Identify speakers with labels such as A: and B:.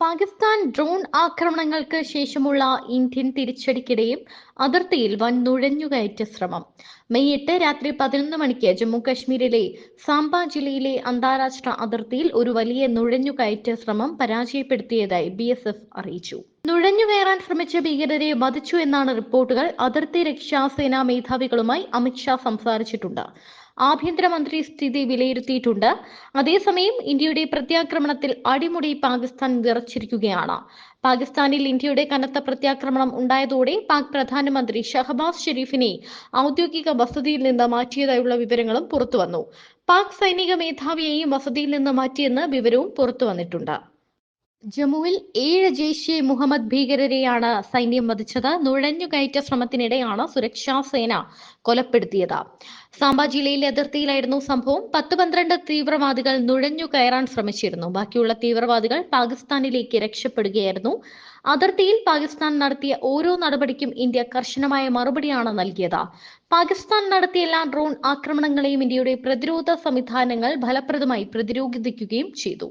A: Pakistan drone ആക്രമണങ്ങൾക്ക് ശേഷമുള്ള Indian തിരിച്ചടിക്കിടെയും അതിർത്തിയിൽ വൻ നുഴഞ്ഞുകയറ്റ ശ്രമം. മെയ് എട്ട് രാത്രി പതിനൊന്ന് മണിക്ക് ജമ്മു കശ്മീരിലെ സാംബ ജില്ലയിലെ അന്താരാഷ്ട്ര അതിർത്തിയിൽ ഒരു വലിയ നുഴഞ്ഞുകയറ്റ ശ്രമം പരാജയപ്പെടുത്തിയതായി ബി എസ് എഫ് അറിയിച്ചു. നുഴഞ്ഞുകയറാൻ ശ്രമിച്ച ഭീകരരെ വധിച്ചു എന്നാണ് റിപ്പോർട്ടുകൾ. അതിർത്തി രക്ഷാസേനാ മേധാവികളുമായി അമിത്ഷാ സംസാരിച്ചിട്ടുണ്ട്. ആഭ്യന്തരമന്ത്രി സ്ഥിതി വിലയിരുത്തിയിട്ടുണ്ട്. അതേസമയം ഇന്ത്യയുടെ പ്രത്യാക്രമണത്തിൽ അടിമുടി പാകിസ്ഥാൻ വിറച്ചിരിക്കുകയാണ്. പാകിസ്ഥാനിൽ ഇന്ത്യയുടെ കനത്ത പ്രത്യാക്രമണം ഉണ്ടായതോടെ പാക് പ്രധാനമന്ത്രി ഷഹബാസ് ഷെരീഫിനെ ഔദ്യോഗിക വസതിയിൽ നിന്ന് മാറ്റിയതായുള്ള വിവരങ്ങളും പുറത്തുവന്നു. പാക് സൈനിക മേധാവിയെയും വസതിയിൽ നിന്ന് മാറ്റിയെന്ന് വിവരവും പുറത്തു വന്നിട്ടുണ്ട് ജമ്മുവിൽ ഏഴ് ജെയ്ഷെ മുഹമ്മദ് ഭീകരരെയാണ് സൈന്യം വധിച്ചത്. നുഴഞ്ഞുകയറ്റ ശ്രമത്തിനിടെയാണ് സുരക്ഷാ സേന കൊലപ്പെടുത്തിയത്. സാംബ ജില്ലയിലെ അതിർത്തിയിലായിരുന്നു സംഭവം. പത്ത് പന്ത്രണ്ട് തീവ്രവാദികൾ നുഴഞ്ഞു കയറാൻ ശ്രമിച്ചിരുന്നു. ബാക്കിയുള്ള തീവ്രവാദികൾ പാകിസ്ഥാനിലേക്ക് രക്ഷപ്പെടുകയായിരുന്നു. അതിർത്തിയിൽ പാകിസ്ഥാൻ നടത്തിയ ഓരോ നടപടിക്കും ഇന്ത്യ കർശനമായ മറുപടിയാണ് നൽകിയത്. പാകിസ്ഥാൻ നടത്തിയ എല്ലാ ഡ്രോൺ ആക്രമണങ്ങളെയും ഇന്ത്യയുടെ പ്രതിരോധ സംവിധാനങ്ങൾ ഫലപ്രദമായി പ്രതിരോധിക്കുകയും ചെയ്തു.